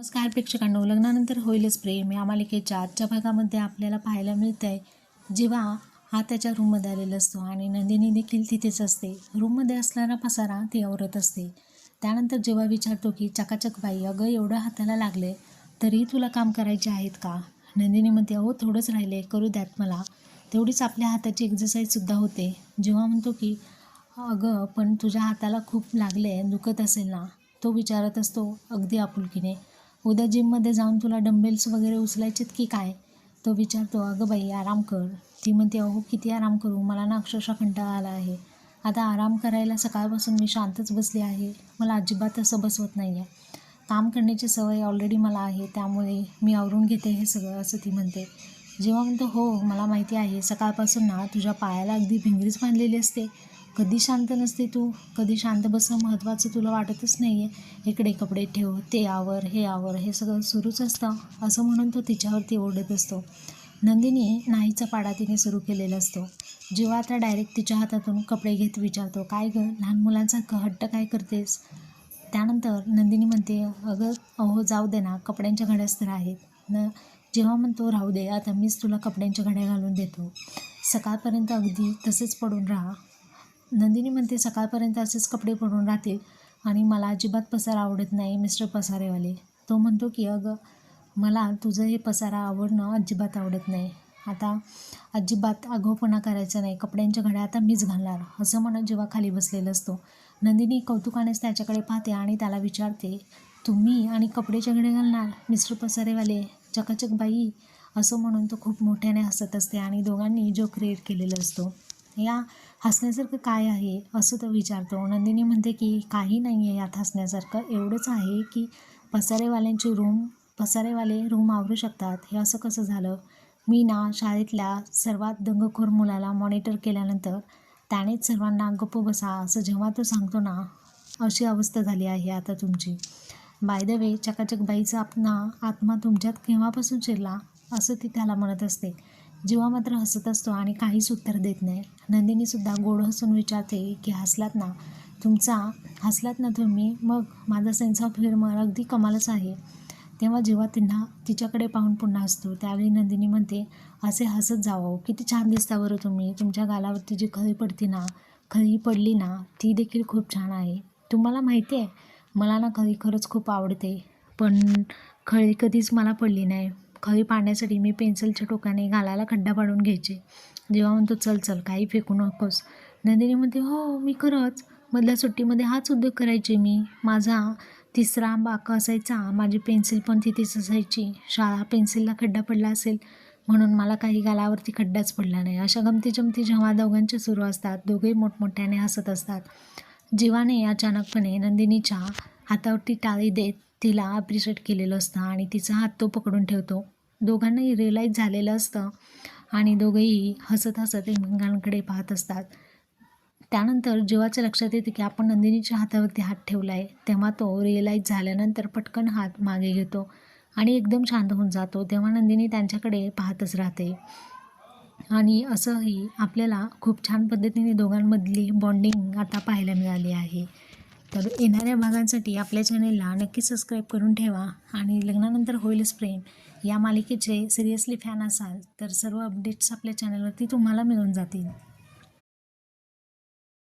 नमस्कार प्रेक्षकांनो लग्नानंतर होईलच प्रेम. या मालिकेच्या आजच्या भागामध्ये आपल्याला पाहायला मिळतं आहे जेव्हा हा त्याच्या रूममध्ये आलेला असतो आणि नंदिनी देखील तिथेच असते. रूममध्ये असणारा पसारा ती आवरत असते. त्यानंतर जेव्हा विचारतो की चकाचक बाई अगं एवढं हाताला लागले तरी तुला काम करायचे आहेत का? नंदिनी म्हणते अहो थोडंच राहिले करू द्यात मला. तेवढीच आपल्या हाताची एक्झरसाईजसुद्धा होते. जेव्हा म्हणतो की अगं पण तुझ्या हाताला खूप लागले दुखत असेल ना? तो विचारत असतो अगदी आपुलकीने. उद्या जिममध्ये जाऊन तुला डंबेल्स वगैरे उचलायचेत की काय? तो विचारतो अगं बाई आराम कर. ती म्हणते अहो किती आराम करू? मला ना अक्षरशः कंटाळा आला आहे. आता आराम करायला सकाळपासून मी शांतच बसले आहे. मला अजिबात असं बसवत नाही आहे काम करण्याची सवय ऑलरेडी मला आहे. त्यामुळे मी आवरून घेते हे सगळं असं ती म्हणते. जेव्हा म्हणतो हो मला माहिती आहे. सकाळपासून ना तुझ्या पायाला अगदी भिंगरीच बांधलेली असते. कधी शांत नसते तू कधी शांत बसणं महत्त्वाचं तुला वाटतच नाही आहे इकडे कपडे ठेव ते आवर हे आवर हे सगळं सुरूच असतं. असं म्हणून तो तिच्यावरती ओढत असतो. नंदिनी नाहीचा पाडा तिने सुरू केलेला असतो. जेव्हा आता डायरेक्ट तिच्या हातातून कपडे घेत विचारतो काय गं लहान मुलांचा हट्ट काय करतेस? त्यानंतर नंदिनी म्हणते अगं अहो जाऊ दे ना कपड्यांच्या घड्याच तर आहेत. न जेव्हा म्हणतो राहू दे आता मीच तुला कपड्यांच्या घड्या घालून देतो. सकाळपर्यंत अगदी तसेच पडून राहा. नंदिनी म्हणते सकाळपर्यंत असेच कपडे पडून राहतील आणि मला अजिबात पसारा आवडत नाही मिस्टर पसारेवाले. तो म्हणतो की अगं मला तुझं हे पसारा आवडणं अजिबात आवडत नाही. आता अजिबात आगाऊपणा करायचा नाही. कपड्यांच्या घड्या आता मीच घालणार. असं म्हणत जेव्हा खाली बसलेलं असतो नंदिनी कौतुकानेच त्याच्याकडे पाहते आणि त्याला विचारते तुम्ही आणि कपडेच्या घडे घालणार मिस्टर पसारेवाले? चकाचक बाई असं म्हणून तो खूप मोठ्याने हसत असते आणि दोघांनी जो क्रिएट केलेला असतो. या हसण्यासारखं काय आहे असं तो विचारतो. नंदिनी म्हणते की काही नाही आहे यात हसण्यासारखं. एवढंच आहे की पसारेवाल्यांची रूम पसारेवाले रूम आवरू शकतात. हे असं कसं झालं? मी ना शाळेतल्या सर्वात दंगखोर मुलाला मॉनिटर केल्यानंतर त्यानेच सर्वांना गप्प बसा असं जेव्हा तो सांगतो ना अशी अवस्था झाली आहे आता तुमची. बाय द वे चकाचक बाईचा आपला आत्मा तुमच्यात केव्हापासून शिरला असं ती त्याला म्हणत असते. जेव्हा मात्र हसत असतो आणि काहीच उत्तर देत नाही नंदिनीसुद्धा गोड हसून विचारते की हसलात ना? तुमचा हसलात ना तुम्ही? मग माझा सेन्स ऑफ ह्युमर अगदी कमालच आहे. तेव्हा जेव्हा त्यांना तिच्याकडे पाहून पुन्हा असतो त्यावेळी नंदिनी म्हणते असे हसत जावं. किती छान दिसता बरं तुम्ही. तुमच्या गालावरती जी खळी पडते ना खळी पडली ना ती देखील खूप छान आहे. तुम्हाला माहिती आहे मला ना खळी खरंच खूप आवडते. पण खळी कधीच मला पडली नाही. खळी पाडण्यासाठी मी पेन्सिलच्या टोकाने गालाला खड्डा पाडून घ्यायचे. जेव्हा म्हणतो चल चल काही फेकू नकोस. नंदिनी म्हणते हो मी खरंच. मधल्या सुट्टीमध्ये हाच उद्योग करायचे मी. माझा तिसरा बाक असायचा. माझी पेन्सिल पण तिथेच असायची. शाळा पेन्सिलला खड्डा पडला असेल म्हणून मला काही गालावरती खड्डाच पडला नाही. अशा गमती जमती जेव्हा दोघांच्या सुरू असतात दोघेही मोठमोठ्याने हसत असतात. जीवाने अचानकपणे नंदिनीच्या हातावरती टाळी देत तिला अप्रिशिएट केलेलं असतं आणि तिचा हात तो पकडून ठेवतो. दोघांनाही रिअलाईज झालेलं असतं आणि दोघंही हसत हसत एकमेकांकडे पाहत असतात. त्यानंतर जीवाच्या लक्षात येते की आपण नंदिनीच्या हातावरती हात ठेवला आहे तेव्हा तो रिअलाईज झाल्यानंतर पटकन हात मागे घेतो आणि एकदम शांत होऊन जातो तेव्हा नंदिनी त्यांच्याकडे पाहतच राहते. आणि असंही आपल्याला खूप छान पद्धतीने दोघांमधली बॉन्डिंग आता पाहायला मिळाली आहे. तर येणाऱ्या भागांसाठी आपल्या चॅनेलला नक्की सबस्क्राईब करून ठेवा आणि लग्नानंतर होईलच प्रेम. या मालिकेचे सिरियसली फॅन असाल तर सर्व अपडेट्स आपल्या चॅनलवरती तुम्हाला मिळून जातील.